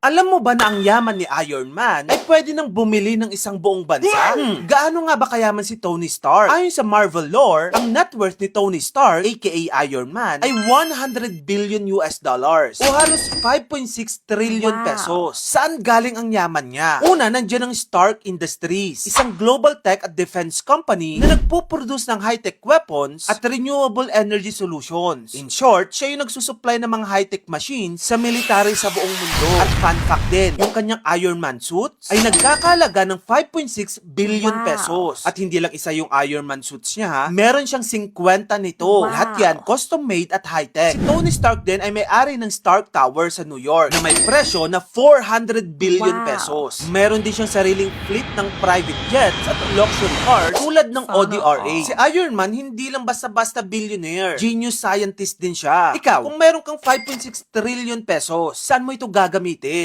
Alam mo ba na ang yaman ni Iron Man ay pwede nang bumili ng isang buong bansa? Hmm, gaano nga ba kayaman si Tony Stark? Ayon sa Marvel lore, ang net worth ni Tony Stark, aka Iron Man, ay 100 billion US dollars o halos 5.6 trillion Wow. pesos. Saan galing ang yaman niya? Una, nandiyan ang Stark Industries, isang global tech at defense company na nagpo-produce ng high-tech weapons at renewable energy solutions. In short, siya yung nagsusupply ng mga high-tech machines sa military sa buong mundo. At fun fact din, yung kanyang Iron Man suits ay nagkakalaga ng 5.6 billion Wow. pesos. At hindi lang isa yung Iron Man suits niya ha, meron siyang 50 nito. Wow. Lahat yan custom made at high-tech. Si Tony Stark din ay may-ari ng Stark Tower sa New York na may presyo na 400 billion Wow. pesos. Meron din siyang sariling fleet ng private jets at luxury cars tulad ng Sana Audi R8. all. Si Iron Man hindi lang basta-basta billionaire. Genius scientist din siya. Ikaw, kung meron kang 5.6 trillion pesos, saan mo ito gagamitin?